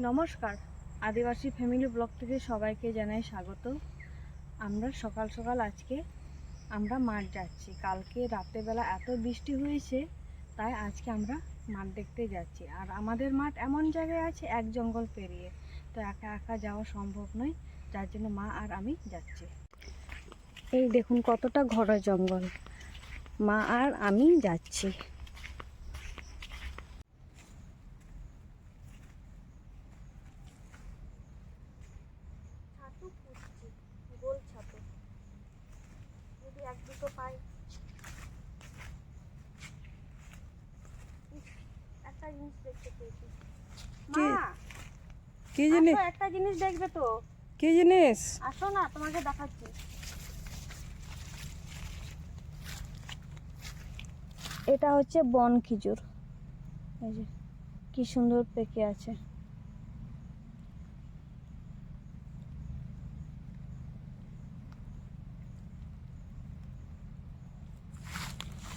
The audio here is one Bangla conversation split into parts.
নমস্কার। আদিবাসী ফ্যামিলি ব্লগ থেকে সবাইকে জানাই স্বাগত। আমরা সকাল সকাল আজকে আমরা মাঠ যাচ্ছি। কালকে রাত্রেবেলা এত বৃষ্টি হয়েছে, তাই আজকে আমরা মাঠ দেখতে যাচ্ছি। আর আমাদের মাঠ এমন জায়গায় আছে, এক জঙ্গল পেরিয়ে। তো একা একা যাওয়া সম্ভব নয়, যার জন্য মা আর আমি যাচ্ছি। এই দেখুন কতটা ঘর জঙ্গল। মা আর আমি যাচ্ছি ছাতু খুঁজছি গোল ছাতু যদি এক দুটো পাই ইস, একটা জিনিস দেখতে পেয়েছি কি? কি জিনিস একটা জিনিস দেখবে তো। কি জিনিস? আসো না তোমাকে দেখাচ্ছি। এটা হচ্ছে বন খিজুর। এই যে কি সুন্দর পেকে আছে।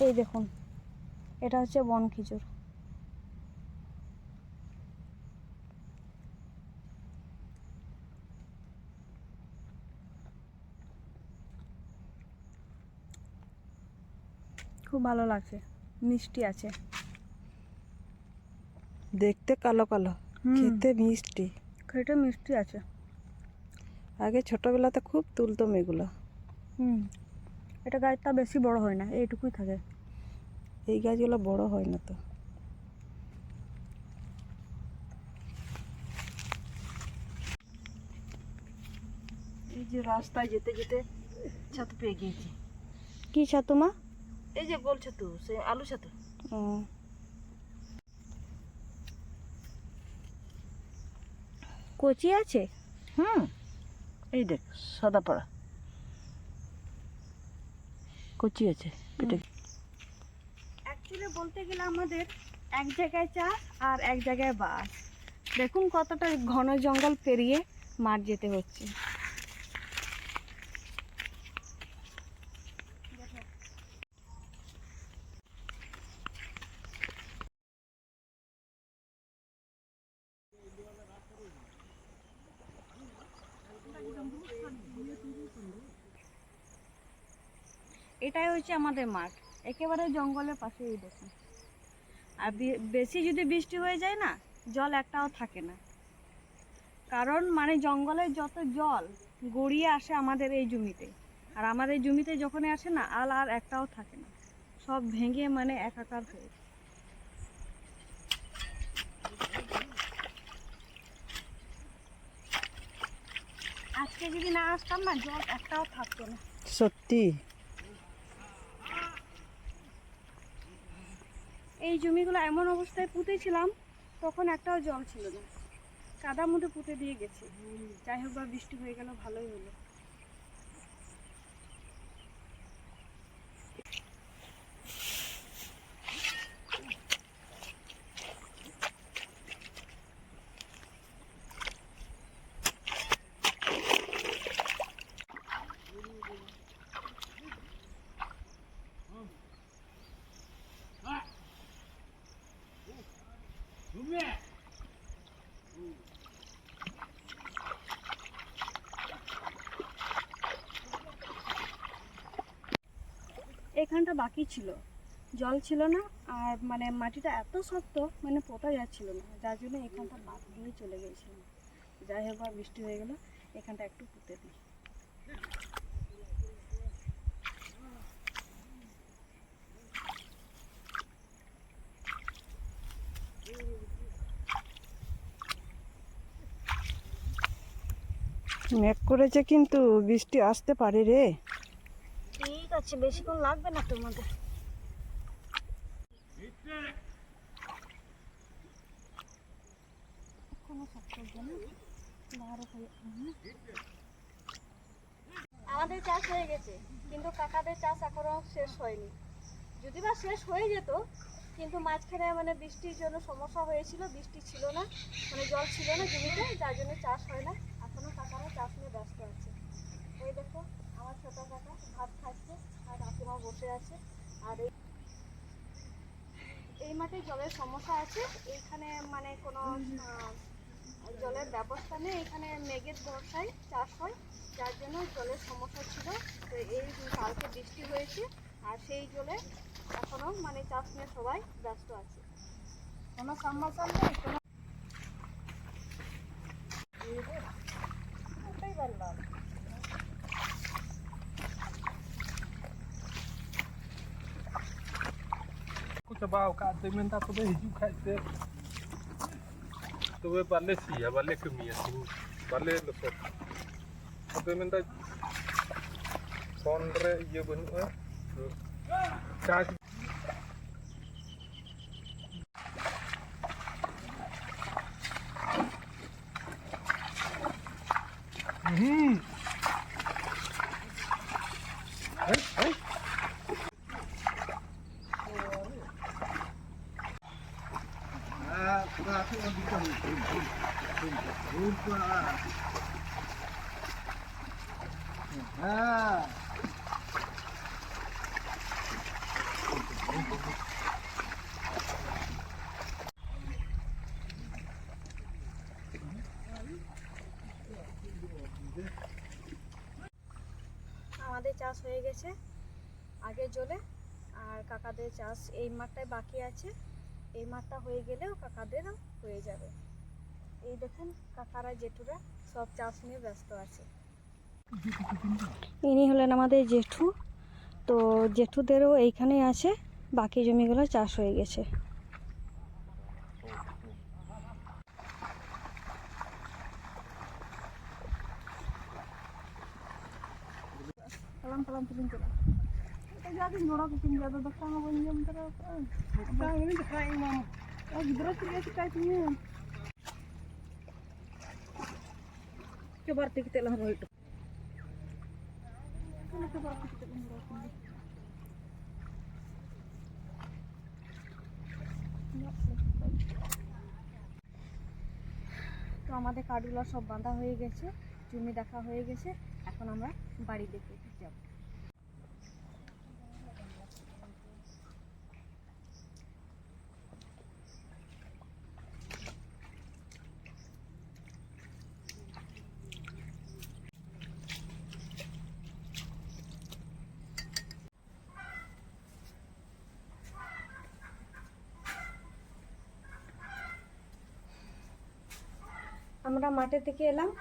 এই দেখুন এটা হচ্ছে বন খিজুর। খুব ভালো লাগছে। মিষ্টি আছে। দেখতে কালো কালো খেতে মিষ্টি। খেতে মিষ্টি আছে। আগে ছোটবেলাতে খুব তুলতাম এগুলো হুম। এটা গাছটা বেশি বড় হয় না এইটুকুই থাকে। এই গাছগুলো বড় হয় না তো। এই যে রাস্তায় যেতে যেতে ছাতু পেয়ে গিয়েছি। কি ছাতু মা? এই যে গোল ছাতু আলু ছাতু। কচি আছে? হুম এই দেখ সাদা পাড়া। কচি আছে পেটে অ্যাকচুয়ালি বলতে গেলে আমাদের এক জায়গায় চাষ আর এক জায়গায় বাস। দেখুন কতটা ঘন জঙ্গল পেরিয়ে মাঠ যেতে হচ্ছে। এটাই হচ্ছে আমাদের মাঠ। একেবারে জঙ্গলের পাশে এই দেখুন। আর বেশি যদি বৃষ্টি হয়ে যায় না, জল একটাও থাকে না। কারণ মানে জঙ্গলের যত জল গড়িয়ে আসে আমাদের এই জমিতে, আর আমাদের জমিতে যখন আসে না, আল আর একটাও থাকে না। সব ভেঙে মানে একাকার হয়ে আজকে যদি না আসতাম না, জল একটাও থাকতো না। সত্যি? এই জমিগুলো এমন অবস্থায় পুঁতেছিলাম, তখন একটাও জল ছিল না। কাদা মধ্যে পুঁতে দিয়ে গেছে। যাই হোক বা বৃষ্টি হয়ে গেল, ভালোই হলো। এখানটা বাকি ছিল। জল ছিল না, আর মানে মাটিটা এত শক্ত মানে পোতা যাচ্ছিল না। যার জন্য এখানটা বাদ দিয়ে চলে গেছিল যাই হোক বৃষ্টি হয়ে গেল, এখানটা একটু পুঁতে দিই। মেঘ করেছে কিন্তু বৃষ্টি আসতে পারে রে। ঠিক আছে, বেশিক্ষণ লাগবে না তোমাদের। আমাদের চাষ হয়ে গেছে, কিন্তু কাকাদের চাষ এখনও শেষ হয়নি। যদি বা শেষ হয়ে যেত, কিন্তু মাঝখানে মানে বৃষ্টির জন্য সমস্যা হয়েছিল, বৃষ্টি ছিল না মানে জল ছিল না জমিতে, যার জন্য চাষ হয় না। চাষ নিয়ে ব্যস্ত আছে। এই দেখো, আমার ছোট কাকা ভাত খাচ্ছে আর কাকিমা বসে আছে। আর এই এই মাঠে জলের সমস্যা আছে। এইখানে মানে কোনো জলের ব্যবস্থা নেই। এখানে মেঘের বর্ষায় চাষ হয়, যার জন্য জলের সমস্যা ছিল। তো এই কালকে বৃষ্টি হয়েছে আর সেই জলে এখনও মানে চাষ নিয়ে সবাই ব্যস্ত আছে। কোনো সাবমার্সাল নেই cadáver mental todo ridículo, cara. Tu vai valer sim, vai valer comia, sim. Valer no só. Cadáver mental. Conre, eu vou. Charge. আমাদের চাষ হয়ে গেছে আগে জলে আর কাকাদের চাষ এই মাঠটায় বাকি আছে। এই মাঠটা হয়ে গেলেও কাকাদেরও হয়ে যাবে। এই দেখুন কাকারা, জেঠুরা সব চাষ নিয়ে ব্যস্ত আছে। ইনি হলেন আমাদের জেঠু। তো জেঠুদেরও এইখানেই আছে, বাকি জমিগুলো চাষ হয়ে গেছে। Coba kita lah roh itu তো আমাদের কাঠগুলো সব বাঁধা হয়ে গেছে জমি দেখা হয়ে গেছে এখন আমরা বাড়ি দেখে যাব আমরা মাঠে থেকে এলাম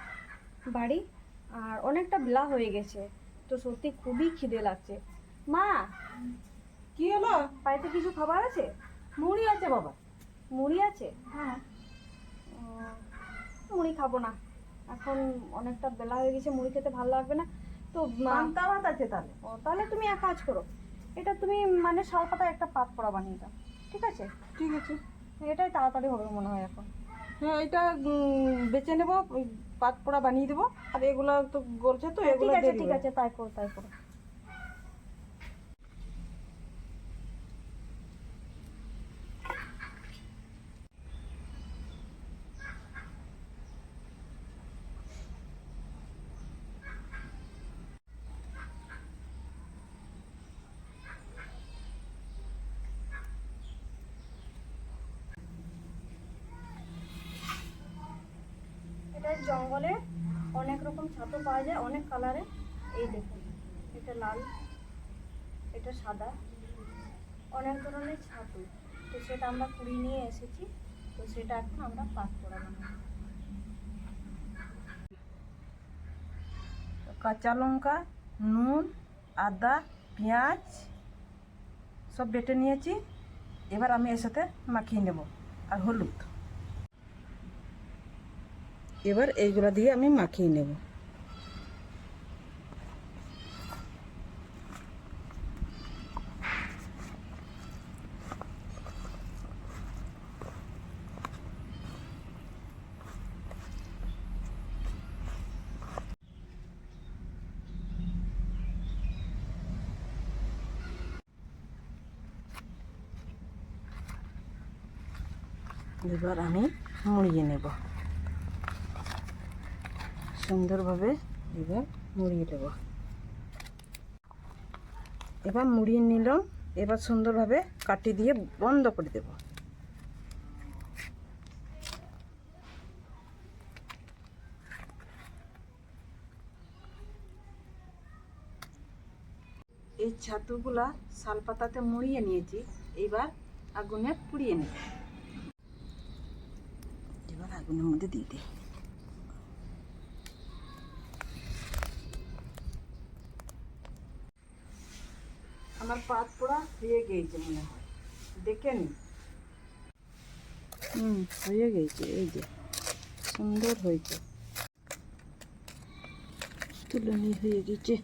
বাড়ি আর অনেকটা বেলা হয়ে গেছে। তো সত্যি খুবই খিদে লাগছে। মা কি হলো? বাড়িতে কিছু খাবার আছে? মুড়ি আছে বাবা। মুড়ি আছে? হ্যাঁ। মুড়ি খাব না। এখন অনেকটা বেলা হয়ে গেছে মুড়ি খেতে ভালো লাগবে না। তো মা- পান্তা ভাত আছে তাহলে। ও, তাহলে তুমি এক কাজ করো। এটা তুমি মানে শাল পাতা একটা পাত পড়া বানিয়ে দাও। ঠিক আছে? ঠিক আছে। এটাই তাড়াতাড়ি হবে মনে হয় এখন। হ্যাঁ এটা বেছে নেব পাত পোড়া বানিয়ে দেবো। আর এগুলো তো গলছে তো হ্যাঁ, এগুলো ঠিক আছে ঠিক আছে তাই করো তাই করো। এটা জঙ্গলে অনেক রকম ছাতু পাওয়া যায়, অনেক কালারে এই দেখুন, এটা লাল, এটা সাদা। অনেক ধরনের ছাতু। তো সেটা আমরা কুড়িয়ে নিয়ে এসেছি, তো সেটা এখন আমরা পাক করা বানাবো। কাঁচা লঙ্কা, নুন, আদা, পেঁয়াজ সব বেটে নিয়েছি। এবার আমি এর সাথে মাখিয়ে নেব, আর হলুদ। এবার এইগুলো দিয়ে আমি মাখিয়ে নেব। এবার আমি মুড়িয়ে নেব। সুন্দরভাবে এবার মুড়িয়ে দেব। এবার মুড়িয়ে নিলাম, এবার সুন্দরভাবে কাটি দিয়ে বন্ধ করে দেব। এই ছাতুগুলা শালপাতাতে মুড়িয়ে নিয়েছি, এবার আগুনে পুড়িয়ে নেব। এবার আগুনের মধ্যে দিয়ে দিই আমার পাত পোড়া হয়ে গিয়েছে মনে হয়। দেখে নি। হুম, হয়ে গিয়েছে এই যে। সুন্দর হয়েছে। তুলনি হয়ে গেছে।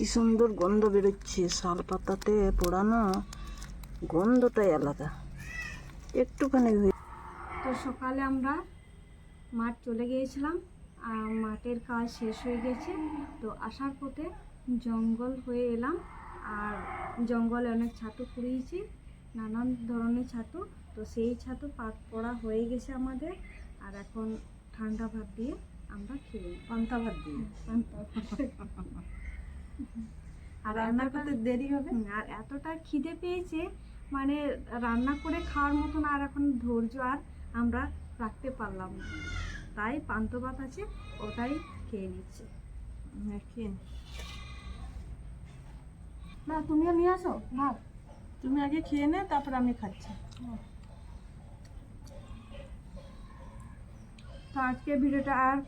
কি সুন্দর গন্ধ বেরোচ্ছে শাল পাতাতে পোড়ানো গন্ধটাই আলাদা। একটুখানি তো সকালে আমরা মাঠ চলে গিয়েছিলাম আর মাঠের কাজ শেষ হয়ে গেছে। তো আসার পথে জঙ্গল হয়ে এলাম আর জঙ্গলে অনেক ছাতু কুড়িয়েছি নানান ধরনের ছাতু। তো সেই ছাতু পাক পড়া হয়ে গেছে আমাদের আর এখন ঠান্ডা ভাত দিয়ে আমরা খেয়ে পান্তা ভাত দিয়ে? পান্তা ভাত। আর রান্না করতে দেরি হবে? আর এতটা খিদে পেয়েছে মানে রান্না করে খাওয়ার মতন আর এখন ধৈর্য আর আমরা রাখতে পারলাম না। তাই পান্ত ভাত আছে ওটাই খেয়ে নিচ্ছে। হ্যাঁ, খেয়ে না তুমিও নিয়ে আসো ভাত তুমি আগে খেয়ে নে তারপর আমি খাচ্ছি। তো আজকে ভিডিওটা আর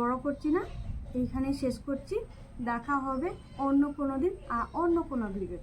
বড় করছি না এইখানে শেষ করছি। দেখা হবে অন্য কোনো দিন অন্য কোনো ভিডিও